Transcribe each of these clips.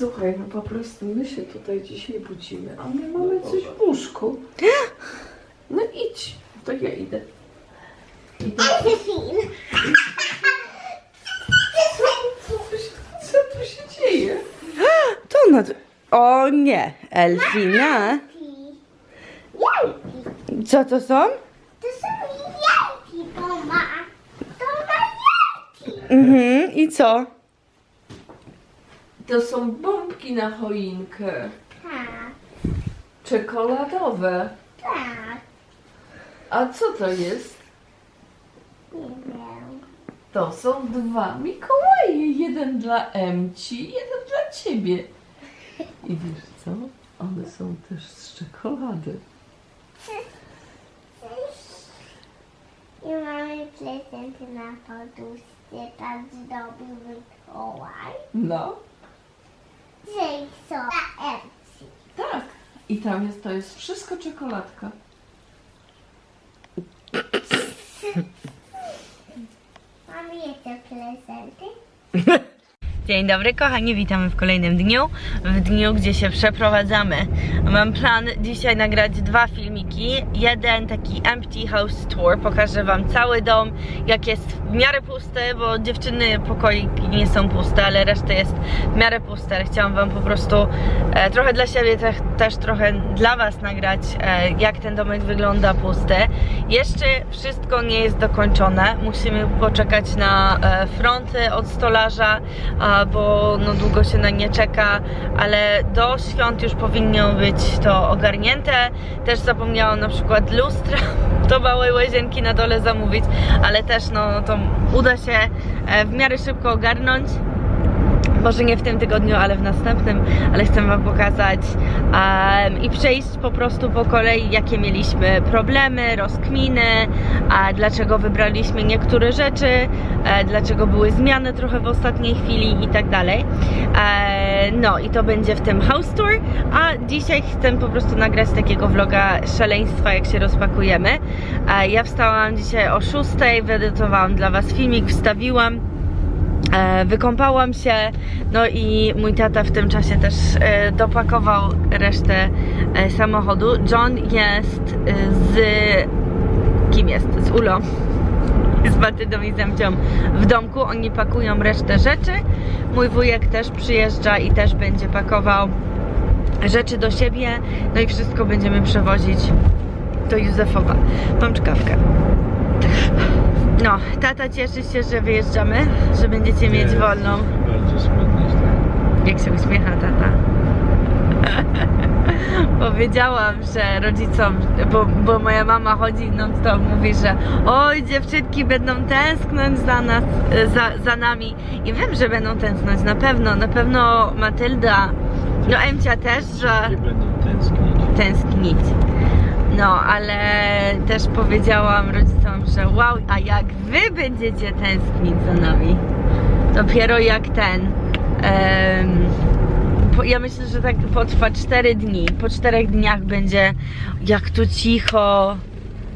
Słuchaj, no po prostu my się tutaj dzisiaj budzimy, a my mamy coś w łóżku. No idź, to ja idę. idę. Elfin. Co tu się, co tu się dzieje? To ona... O nie, Elfina. Jajki. Co to są? To są jajki, to ma. To ma jajki. Mhm, i co? To są bombki na choinkę. Tak, Czekoladowe. tak. A co to jest? Nie wiem. To są dwa Mikołaje. Jeden dla Emci, jeden dla ciebie. I wiesz co? One są też z czekolady. I mamy prezenty na poduszce, tak zdobił Mikołaj. No, Tak. I tam jest, to jest wszystko czekoladka. Mamy jeszcze prezenty. Dzień dobry kochani, witamy w kolejnym dniu, w dniu gdzie się przeprowadzamy. Mam plan dzisiaj nagrać dwa filmiki, jeden taki empty house tour, pokażę wam cały dom, jak jest w miarę pusty, bo dziewczyny pokoiki nie są puste, ale reszta jest w miarę puste, chciałam wam po prostu e, trochę dla siebie, te, też trochę dla was nagrać, e, jak ten domek wygląda pusty. Jeszcze wszystko nie jest dokończone, musimy poczekać na e, fronty od stolarza, bo no długo się na nie czeka, ale do świąt już powinno być to ogarnięte. Też zapomniałam na przykład lustra do małej łazienki na dole zamówić, ale też no to uda się e, w miarę szybko ogarnąć. Może nie w tym tygodniu, ale w następnym, ale chcę Wam pokazać em, i przejść po prostu po kolei, jakie mieliśmy problemy, rozkminy, a dlaczego wybraliśmy niektóre rzeczy, e, dlaczego były zmiany trochę w ostatniej chwili i tak dalej. E, no i to będzie w tym house tour, a dzisiaj chcę po prostu nagrać takiego vloga szaleństwa, jak się rozpakujemy. E, ja wstałam dzisiaj o 6, wyedytowałam dla Was filmik, wstawiłam. E, Wykąpałam się, no i mój tata w tym czasie też e, dopakował resztę e, samochodu. John jest z. Kim jest? Z Ulą. Z Matydą i Zemcią w domku. Oni pakują resztę rzeczy. Mój wujek też przyjeżdża i też będzie pakował rzeczy do siebie. No i wszystko będziemy przewozić do Józefowa. Mam czkawkę. No, tata cieszy się, że wyjeżdżamy, że będziecie mieć wolną. Bardzo smutny. Jak się uśmiecha tata. Powiedziałam, że rodzicom, bo, bo moja mama chodzi non stop, mówi, że oj dziewczynki będą tęsknąć za nas, za, za nami. I wiem, że będą tęsknąć, na pewno, na pewno Matylda, no Emcia też, że będą tęsknić. tęsknić. No, ale też powiedziałam rodzicom, że wow, a jak wy będziecie tęsknić za nami? Dopiero jak ten. po, ja myślę, że tak potrwa 4 dni. Po 4 dniach będzie jak tu cicho,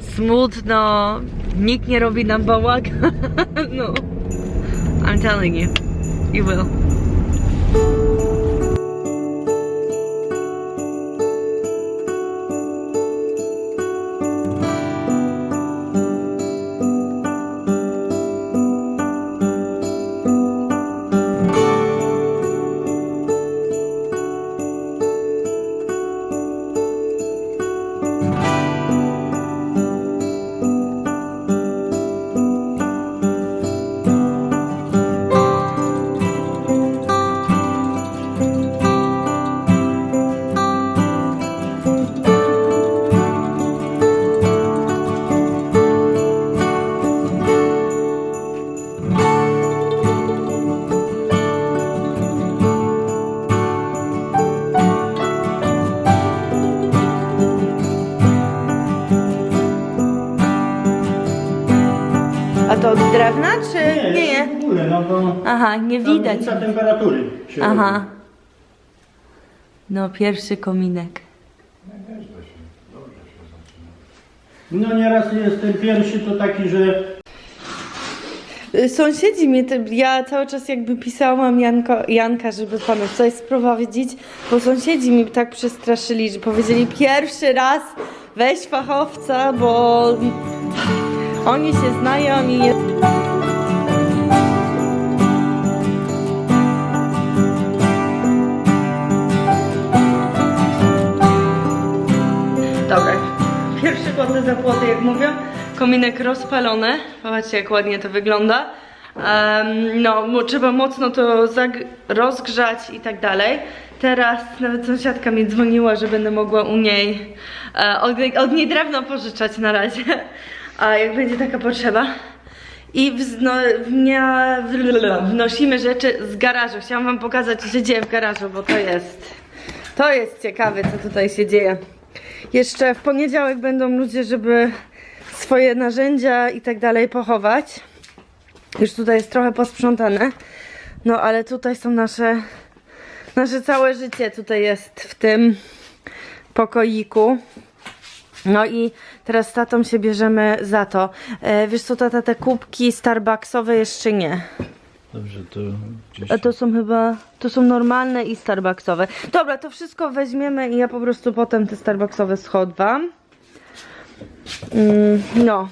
smutno, nikt nie robi nam bałaganu. no. I'm telling you, you will. Nie tam widać. różnica temperatury się Aha. robi. No, pierwszy kominek. No nieraz jest ten pierwszy to taki, że Y, Sąsiedzi mnie, te, ja cały czas jakby pisałam Janko, Janka, żeby panu coś sprowadzić, bo sąsiedzi mi tak przestraszyli, że powiedzieli pierwszy raz weź fachowca, bo oni się znają i pierwszy płoty za płoty, jak mówią. Kominek rozpalony. Zobaczcie, jak ładnie to wygląda. Em, no, trzeba mocno to rozgrzać i tak dalej. Teraz nawet sąsiadka mi dzwoniła, że będę mogła u niej e, od, od niej drewno pożyczać na razie. A jak będzie taka potrzeba. I wzno, wnosimy rzeczy z garażu. Chciałam wam pokazać, co się dzieje w garażu, bo to jest. To jest ciekawe, co tutaj się dzieje. Jeszcze w poniedziałek będą ludzie, żeby swoje narzędzia i tak dalej pochować. Już tutaj jest trochę posprzątane. No ale tutaj są nasze, nasze całe życie tutaj jest w tym pokoiku. No i teraz z tatą się bierzemy za to. E, wiesz co, tata, te kubki Starbucksowe jeszcze nie. Dobrze, to gdzieś... A to są chyba, to są normalne i Starbucksowe. Dobra, to wszystko weźmiemy i ja po prostu potem te Starbucksowe schodwam. Mm, no,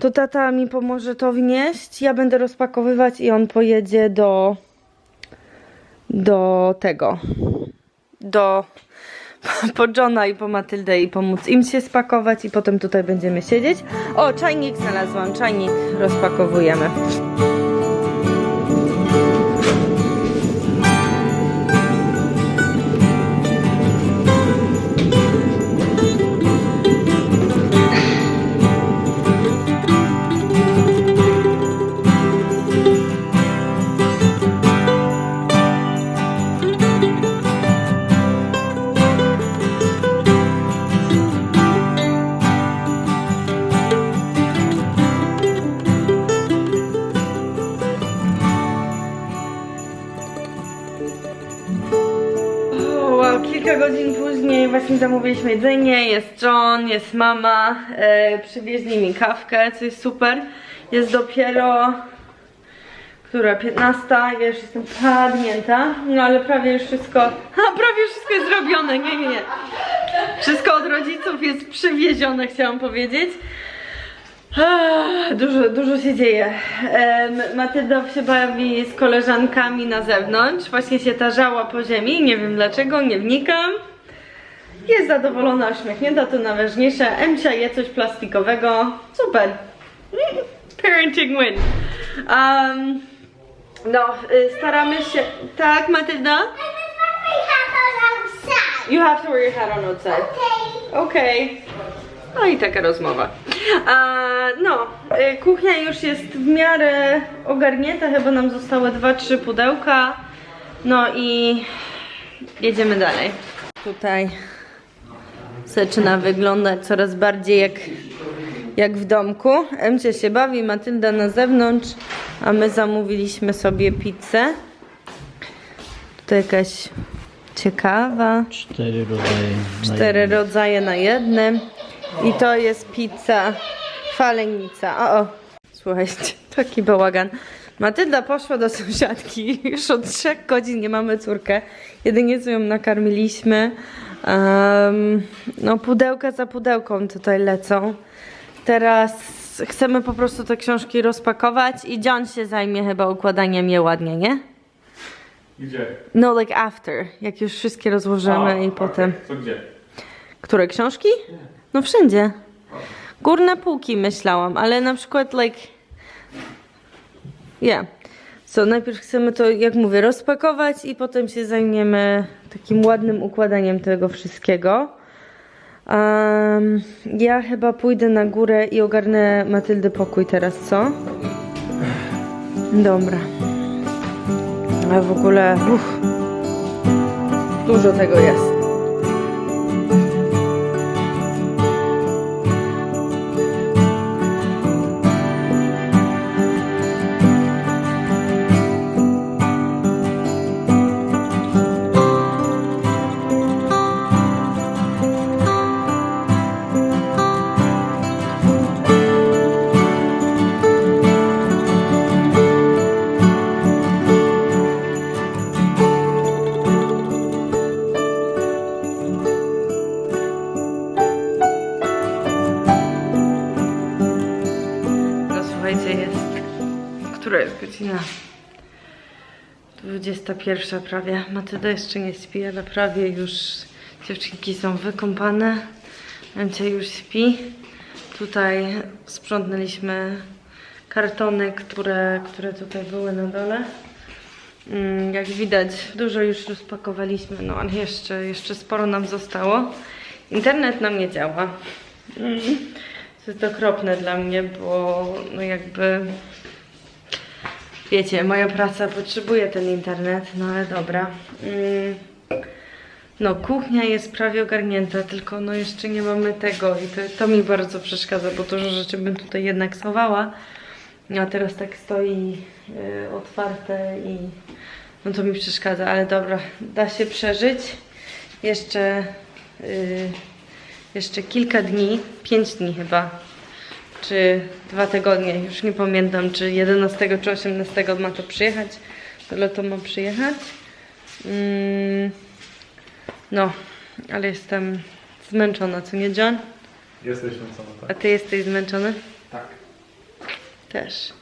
to tata mi pomoże to wnieść, ja będę rozpakowywać i on pojedzie do, do tego, do, po Johna i po Matyldę i pomóc im się spakować i potem tutaj będziemy siedzieć. O, czajnik znalazłam, czajnik rozpakowujemy. Kilka godzin później właśnie zamówiliśmy jedzenie, jest John, jest mama, e, przywieźli mi kawkę, co jest super. Jest dopiero, która, 15, ja już jestem padnięta, no ale prawie już wszystko, ha, prawie już wszystko jest zrobione, nie, nie, nie. Wszystko od rodziców jest przywiezione, chciałam powiedzieć. Ah, Dużo, dużo się dzieje. Matylda się bawi z koleżankami na zewnątrz. Właśnie się tarzała po ziemi. Nie wiem dlaczego, nie wnikam. Jest zadowolona, uśmiechnięta, to najważniejsze. Emcia je coś plastikowego. Super. Parenting win. Um, no, y, staramy się. Tak, Matylda? You have to wear your hat on outside. Okej. No i taka rozmowa. A, no, y, kuchnia już jest w miarę ogarnięta, chyba nam zostały 2-3 pudełka. No i jedziemy dalej. Tutaj zaczyna wyglądać coraz bardziej jak, jak w domku. Emcia się bawi, Matylda na zewnątrz, a my zamówiliśmy sobie pizzę. Tutaj jakaś ciekawa. Cztery rodzaje. na Cztery jednym. rodzaje na jednym. I to jest pizza falenica. O, o. Słuchajcie, taki bałagan. Matylda poszła do sąsiadki. Już od trzech godzin nie mamy córkę. Jedynie co ją nakarmiliśmy. Em, no, pudełka za pudełką tutaj lecą. Teraz chcemy po prostu te książki rozpakować i John się zajmie chyba układaniem je ładnie, nie? Gdzie? No, like after. Jak już wszystkie rozłożymy A, i okej. potem. Co gdzie? Które książki? No wszędzie. Górne półki myślałam, ale na przykład like... Yeah. So, najpierw chcemy to, jak mówię, rozpakować i potem się zajmiemy takim ładnym układaniem tego wszystkiego. Em, ja chyba pójdę na górę i ogarnę Matyldy pokój teraz, co? Dobra. A w ogóle, uff, dużo tego jest. 21 prawie. Matylda jeszcze nie śpi, ale prawie już dziewczynki są wykąpane. Encia już śpi. Tutaj sprzątnęliśmy kartony, które, które tutaj były na dole. Mm, Jak widać, dużo już rozpakowaliśmy, no ale jeszcze, jeszcze sporo nam zostało. Internet nam nie działa. Mm, To jest okropne dla mnie, bo no jakby wiecie, moja praca potrzebuje ten internet, no ale dobra. Mm, No, kuchnia jest prawie ogarnięta, tylko no jeszcze nie mamy tego i to, to mi bardzo przeszkadza, bo dużo rzeczy bym tutaj jednak schowała. No, A teraz tak stoi y, otwarte i no to mi przeszkadza, ale dobra, da się przeżyć. Jeszcze, y, jeszcze kilka dni, pięć dni chyba, czy dwa tygodnie, już nie pamiętam, czy 11 czy 18 ma to przyjechać, ale to ma przyjechać. Mm, no, ale jestem zmęczona, co nie John? Jesteśmy co A tak? ty jesteś zmęczony? Tak. Też.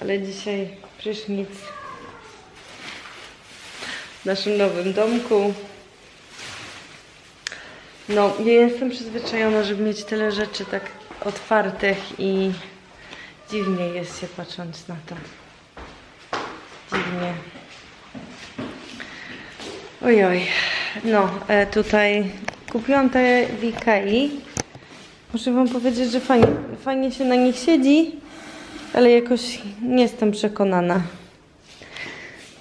Ale dzisiaj prysznic w naszym nowym domku. No, ja jestem przyzwyczajona, żeby mieć tyle rzeczy tak otwartych i dziwnie jest się patrząc na to. Dziwnie. Ojoj. No, e, tutaj kupiłam te w Ikei. Muszę wam powiedzieć, że fajnie, fajnie się na nich siedzi, ale jakoś nie jestem przekonana.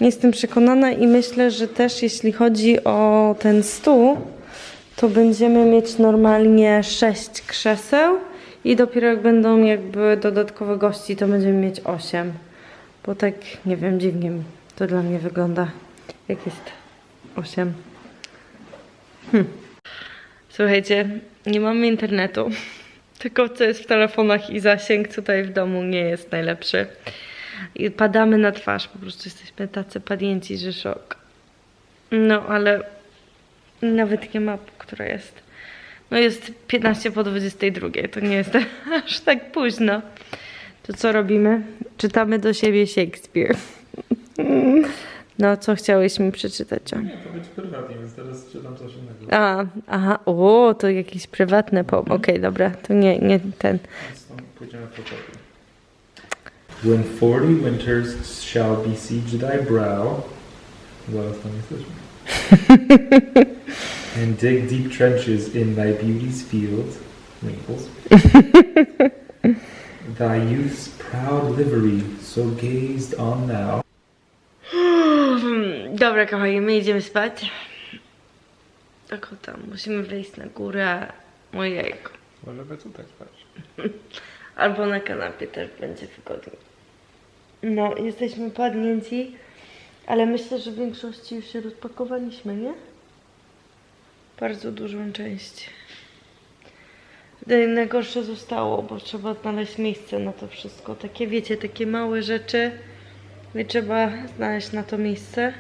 Nie jestem przekonana i myślę, że też jeśli chodzi o ten stół, to będziemy mieć normalnie 6 krzeseł i dopiero jak będą jakby dodatkowe gości, to będziemy mieć 8. Bo tak, nie wiem, dziwnie to dla mnie wygląda, jak jest 8. Słuchajcie, nie mamy internetu. Tylko co jest w telefonach i zasięg tutaj w domu nie jest najlepszy. I padamy na twarz, po prostu jesteśmy tacy padnięci, że szok. No, ale nawet nie ma, która jest. No jest 15 po 22, to nie jest aż tak późno. To co robimy? Czytamy do siebie Shakespeare. No, co chciałeś mi przeczytać? Nie, to będzie prywatnie, więc teraz czytam coś innego. A, aha, o, to jakieś prywatne po. Okej, dobra, to nie, nie ten. Pójdziemy po kolei. When forty winters shall besiege thy brow. Zaraz tam jesteśmy. And dig deep trenches in thy beauty's field. Wrinkles. thy youth's proud livery, so gazed on now. Dobra, kochani, my idziemy spać. Tak o tam, musimy wejść na górę. Ojejku. Może by tutaj spać. Albo na kanapie też będzie wygodnie. No, jesteśmy padnięci, ale myślę, że w większości już się rozpakowaliśmy, nie? Bardzo dużą część. Najgorsze zostało, bo trzeba znaleźć miejsce na to wszystko. Takie, wiecie, takie małe rzeczy. I trzeba znaleźć na to miejsce.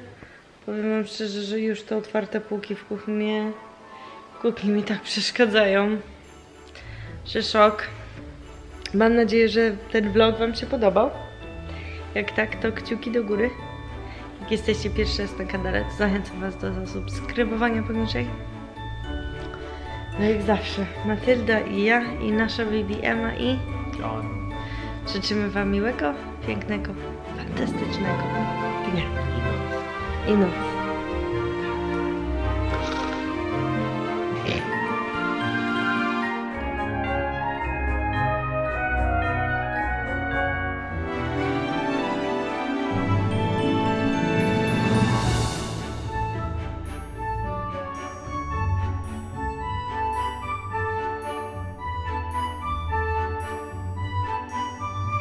Powiem wam szczerze, że już te otwarte półki w kuchni w kuchni mi tak przeszkadzają, że szok. Mam nadzieję, że ten vlog Wam się podobał. Jak tak, to kciuki do góry. Jak jesteście pierwszy raz na kanale, to zachęcam Was do zasubskrybowania poniżej. No jak zawsze, Matylda i ja i nasza baby Emma i John. życzymy Wam miłego, pięknego, fantastycznego dnia I noc. i nocy.